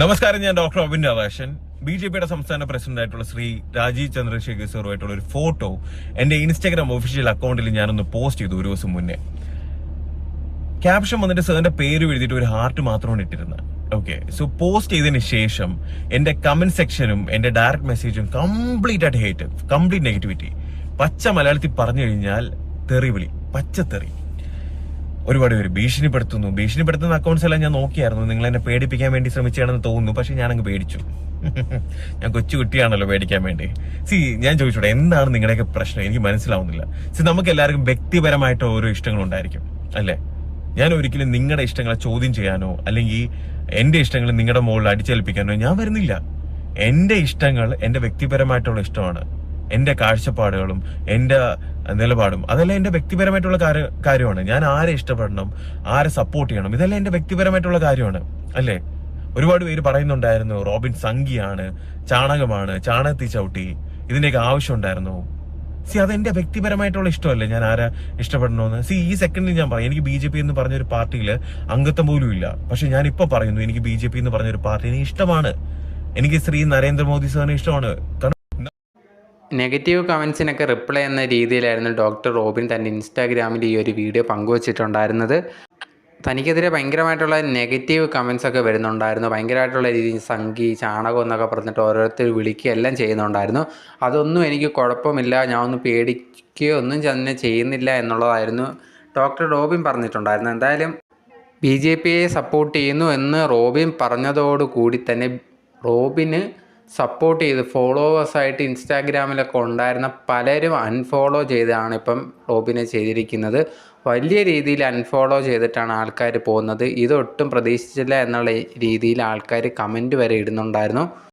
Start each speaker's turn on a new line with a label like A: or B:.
A: നമസ്കാരം ഞാൻ doctor Abin Radhakrishnan. B J പിയുടെ സംസ്ഥാന പ്രസിഡന്റായിട്ടുള്ള ശ്രീ രാജീവ് ചന്ദ്രശേഖർ സാറുമായിട്ടുള്ള ഒരു ഫോട്ടോ എന്റെ ഇൻസ്റ്റാഗ്രാം ഒഫീഷ്യൽ അക്കൗണ്ടിൽ ഞാനൊന്ന് പോസ്റ്റ് ചെയ്തു ഒരു ദിവസം മുന്നേ. ക്യാപ്ഷൻ വന്നിട്ട് സാറിന്റെ പേര് എഴുതിയിട്ട് ഒരു ഹാർട്ട് മാത്രമാണ് ഇട്ടിരുന്നത്. ഓക്കെ സോ പോസ്റ്റ് ചെയ്തതിന് ശേഷം എന്റെ കമന്റ് സെക്ഷനും എന്റെ ഡയറക്ട് മെസ്സേജും കംപ്ലീറ്റ് ആയിട്ട് ഹേറ്റ് കംപ്ലീറ്റ് നെഗറ്റിവിറ്റി പച്ച മലയാളത്തിൽ പറഞ്ഞു കഴിഞ്ഞാൽ തെറിവിളി പച്ചത്തെറി. ഒരുപാട് പേര് ഭീഷണിപ്പെടുത്തുന്നു. ഭീഷണിപ്പെടുത്തുന്ന അക്കൗണ്ട്സ് എല്ലാം ഞാൻ നോക്കിയായിരുന്നു. നിങ്ങൾ എന്നെ പേടിപ്പിക്കാൻ വേണ്ടി ശ്രമിച്ചാണെന്ന് തോന്നുന്നു. പക്ഷെ ഞാനങ്ങ് പേടിച്ചു. ഞാൻ കൊച്ചു കുട്ടിയാണല്ലോ പേടിക്കാൻ വേണ്ടി. സി ഞാൻ ചോദിച്ചോട്ടെ എന്താണ് നിങ്ങളുടെയൊക്കെ പ്രശ്നം? എനിക്ക് മനസ്സിലാവുന്നില്ല. സി നമുക്ക് എല്ലാവർക്കും വ്യക്തിപരമായിട്ട് ഓരോ ഇഷ്ടങ്ങളുണ്ടായിരിക്കും അല്ലേ? ഞാൻ ഒരിക്കലും നിങ്ങളുടെ ഇഷ്ടങ്ങളെ ചോദ്യം ചെയ്യാനോ അല്ലെങ്കിൽ എന്റെ ഇഷ്ടങ്ങൾ നിങ്ങളുടെ മുകളിൽ അടിച്ചേൽപ്പിക്കാനോ ഞാൻ വരുന്നില്ല. എന്റെ ഇഷ്ടങ്ങൾ എന്റെ വ്യക്തിപരമായിട്ടുള്ള ഇഷ്ടമാണ്. എന്റെ കാഴ്ചപ്പാടുകളും എന്റെ നിലപാടും അതെല്ലാം എന്റെ വ്യക്തിപരമായിട്ടുള്ള കാര്യ- കാര്യമാണ്. ഞാൻ ആരെ ഇഷ്ടപ്പെടണം ആരെ സപ്പോർട്ട് ചെയ്യണം ഇതെല്ലാം എന്റെ വ്യക്തിപരമായിട്ടുള്ള കാര്യമാണ് അല്ലേ? ഒരുപാട് പേര് പറയുന്നുണ്ടായിരുന്നു റോബിൻ സംഖിയാണ് ചാണകമാണ് ചാണകത്തി ചവിട്ടി ഇതിന്റെയൊക്കെ ആവശ്യമുണ്ടായിരുന്നു സി അത് എന്റെ വ്യക്തിപരമായിട്ടുള്ള ഇഷ്ടമല്ലേ? ഞാൻ ആരാ ഇഷ്ടപ്പെടണമെന്ന്? സി ഈ സെക്കൻഡിൽ ഞാൻ പറയും എനിക്ക് ബി ജെ പി എന്ന് പറഞ്ഞൊരു പാർട്ടിയിൽ അംഗത്വം പോലും ഇല്ല. പക്ഷെ ഞാൻ ഇപ്പൊ പറയുന്നു എനിക്ക് ബി ജെ പി എന്ന് പറഞ്ഞൊരു പാർട്ടി എനിക്ക് ഇഷ്ടമാണ്. എനിക്ക് ശ്രീ നരേന്ദ്രമോദി സാറിന് ഇഷ്ടമാണ്.
B: നെഗറ്റീവ് കമൻസിനൊക്കെ റിപ്ലൈ എന്ന രീതിയിലായിരുന്നു ഡോക്ടർ റോബിൻ തന്റെ ഇൻസ്റ്റാഗ്രാമിൽ ഈ ഒരു വീഡിയോ പങ്കുവച്ചിട്ടുണ്ടായിരുന്നത്. തനിക്കെതിരെ ഭയങ്കരമായിട്ടുള്ള നെഗറ്റീവ് കമൻസ് ഒക്കെ വരുന്നുണ്ടായിരുന്നു. ഭയങ്കരമായിട്ടുള്ള രീതിയിൽ സംഗി ചാണകം എന്നൊക്കെ പറഞ്ഞിട്ട് ഓരോരുത്തർ വിളിക്കുക എല്ലാം ചെയ്യുന്നുണ്ടായിരുന്നു. അതൊന്നും എനിക്ക് കുഴപ്പമില്ല. ഞാൻ ഒന്നും പേടിക്കുകയോ ഒന്നും തന്നെ ചെയ്യുന്നില്ല എന്നുള്ളതായിരുന്നു ഡോക്ടർ റോബിൻ പറഞ്ഞിട്ടുണ്ടായിരുന്നു എന്തായാലും ബി ജെ പിയെ സപ്പോർട്ട് ചെയ്യുന്നു എന്ന് റോബിൻ പറഞ്ഞതോടുകൂടി തന്നെ റോബിന് സപ്പോർട്ട് ചെയ്ത് ഫോളോവേഴ്സായിട്ട് ഇൻസ്റ്റാഗ്രാമിലൊക്കെ ഉണ്ടായിരുന്ന പലരും അൺഫോളോ ചെയ്താണ് ഇപ്പം റോബിനെ ചെയ്തിരിക്കുന്നത്. വലിയ രീതിയിൽ അൺഫോളോ ചെയ്തിട്ടാണ് ആൾക്കാർ പോകുന്നത്. ഇതൊട്ടും പ്രതീക്ഷിച്ചില്ല എന്നുള്ള രീതിയിൽ ആൾക്കാർ കമന്റ് വരെ ഇടുന്നുണ്ടായിരുന്നു.